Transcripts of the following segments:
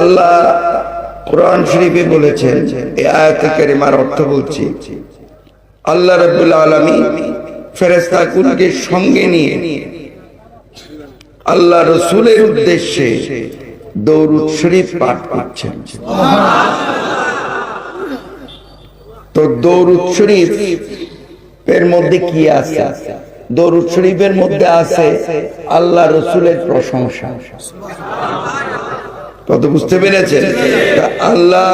আল্লাহ কোরআন শরীফে বলেছেন, এই আয়াতে কারিমার অর্থ বলছি, আল্লাহ রাব্বুল আলামিন ফেরেশতা কুলকে সঙ্গে নিয়ে আল্লাহ রসুলের উদ্দেশ্যে দৌরুদ শরীফ পাঠ করছেন। তো দৌরুদ শরীফ এর মধ্যে কি আছে? দৌরুদ শরীফের মধ্যে আছে আল্লাহ রসুলের প্রশংসা। কত বুঝতে পেরেছেন আল্লাহ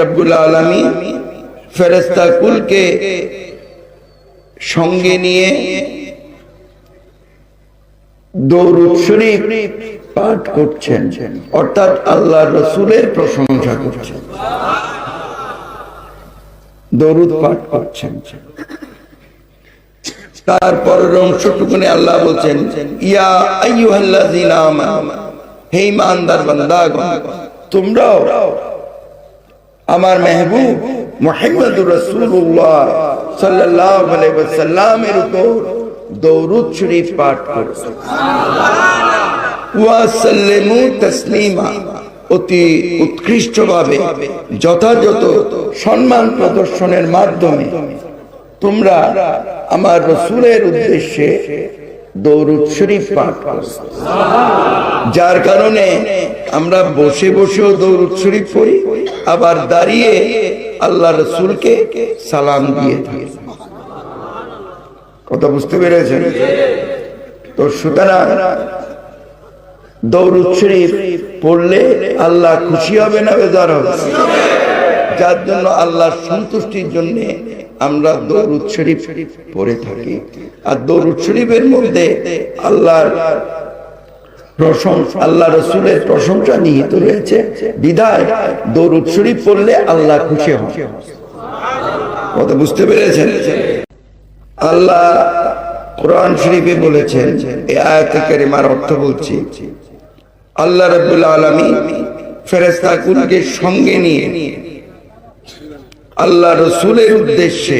রব্বুল আলমী ফেরেস্তা কুলকে সঙ্গে নিয়ে দৌরুদ শরীফ পাঠ করছেন। অর্থাৎ আল্লাহ রসুলের প্রশংসা করছেন। দরুদ পাঠ করছেন। তারপরের অংশটুকুনে আল্লাহ বলছেন, ইয়া আইয়ুহাল্লাযীনা আমানু। হে ইমানদার বান্দাগণ, তোমরাও আমার মেহবুব মুহাম্মদুর রাসূলুল্লাহ সাল্লাল্লাহু আলাইহি ওয়াসাল্লামের উপর দরুদ শরীফ পাঠ করো। সুবহানাল্লাহ। ওয়া সাল্লিমু তাসলিমা। অতি উৎকৃষ্টভাবে যথাযথ সম্মান প্রদর্শনের মাধ্যমে তোমরা আমার রসুলের উদ্দেশ্যে দৌরুদ শরীফ পাঠ যার কারণে আমরা বসে বসেও দৌরুদ শরীফ পড়ি, আবার দাঁড়িয়ে আল্লাহ রসুলকে সালাম দিয়ে থাকি। কথা বুঝতে পেরেছেন? তো সুতরাং দৌরুদ শরীফ পড়লে আল্লাহ খুশি হবে না বেজার হবে? যার জন্য আল্লাহ সন্তুষ্টির জন্য আমরা দৌরুদ শরীফ পড়ে থাকি। আর দৌরুদ শরীফের মধ্যে আল্লাহর আল্লাহ রসুলের প্রশংসা নিহিত রয়েছে। বিদায় শরীফ পড়লে আল্লাহ খুশি হন। বুঝতে পেরেছেন? আল্লাহ কোরআন শরীফে বলেছেন আয়াতে অর্থ বলছি, আল্লাহ রাব্বুল আলামিন ফেরেশতা কুলকে সঙ্গে নিয়ে আল্লাহ রসুলের উদ্দেশ্যে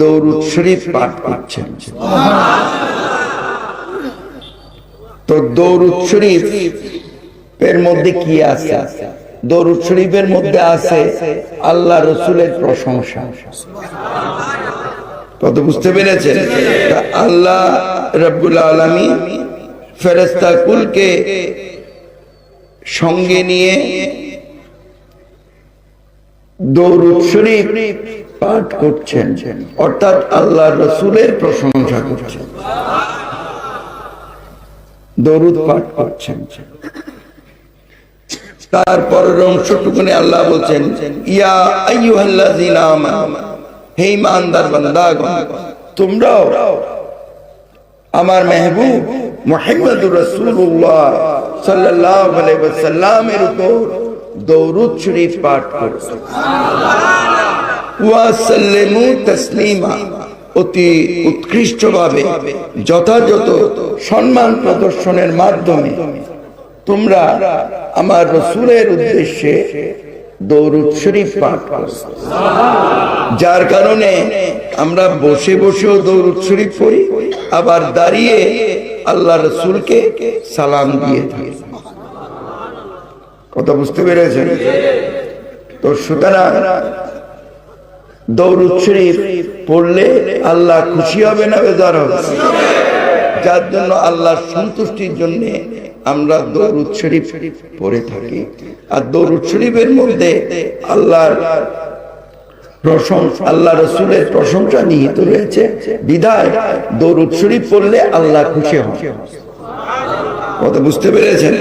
দৌরুদ শরীফ পাঠ করছেন। তো দৌরুদ শরীফ এর মধ্যে কি আছে? দৌরুদ শরীফের মধ্যে আছে আল্লাহ রসুলের প্রশংসা। কত বুঝতে পেরেছেন? আল্লাহ রব্বুল আলমী ফেরেস্তা কুলকে সঙ্গে নিয়ে দৌরুদ শরীফ পাঠ করছেন। অর্থাৎ আল্লাহ রসুলের প্রশংসা করছেন। দরুদ পাঠ করছেন। তারপরের অংশটুকুনে আল্লাহ বলছেন তোমরাও আমার মেহবুব মুহাম্মদুর রাসূলুল্লাহ সাল্লাল্লাহু আলাইহি ওয়াসাল্লামের উপর দরুদ শরীফ পাঠ করো। ওয়া সাল্লিমু তাসলিমা। অতি উৎকৃষ্টভাবে, যথাযথ সম্মান প্রদর্শনের মাধ্যমে তোমরা আমার রসুলের উদ্দেশ্যে দৌরুদ শরীফ পাঠ করো। যার কারণে আমরা বসে বসেও দৌরুদ শরীফ পড়ি, আবার দাঁড়িয়ে আল্লাহ রসুলকে সালাম দিয়ে থাকি। কথা বুঝতে পেরেছেন? তো সুতরাং দৌরুদ শরীফ পড়লে আল্লাহ খুশি হবে না বেজার হবে? যার জন্য আল্লাহর সন্তুষ্টির জন্য আমরা দৌরুদ শরীফ পড়ে থাকি। আর দৌরুদ শরীফের মধ্যে আল্লাহর প্রশংসা আল্লাহ রসুলের প্রশংসা নিহিত রয়েছে। বিদায় দৌরুদ শরীফ পড়লে আল্লাহ খুশি হন। কথা বুঝতে পেরেছেন?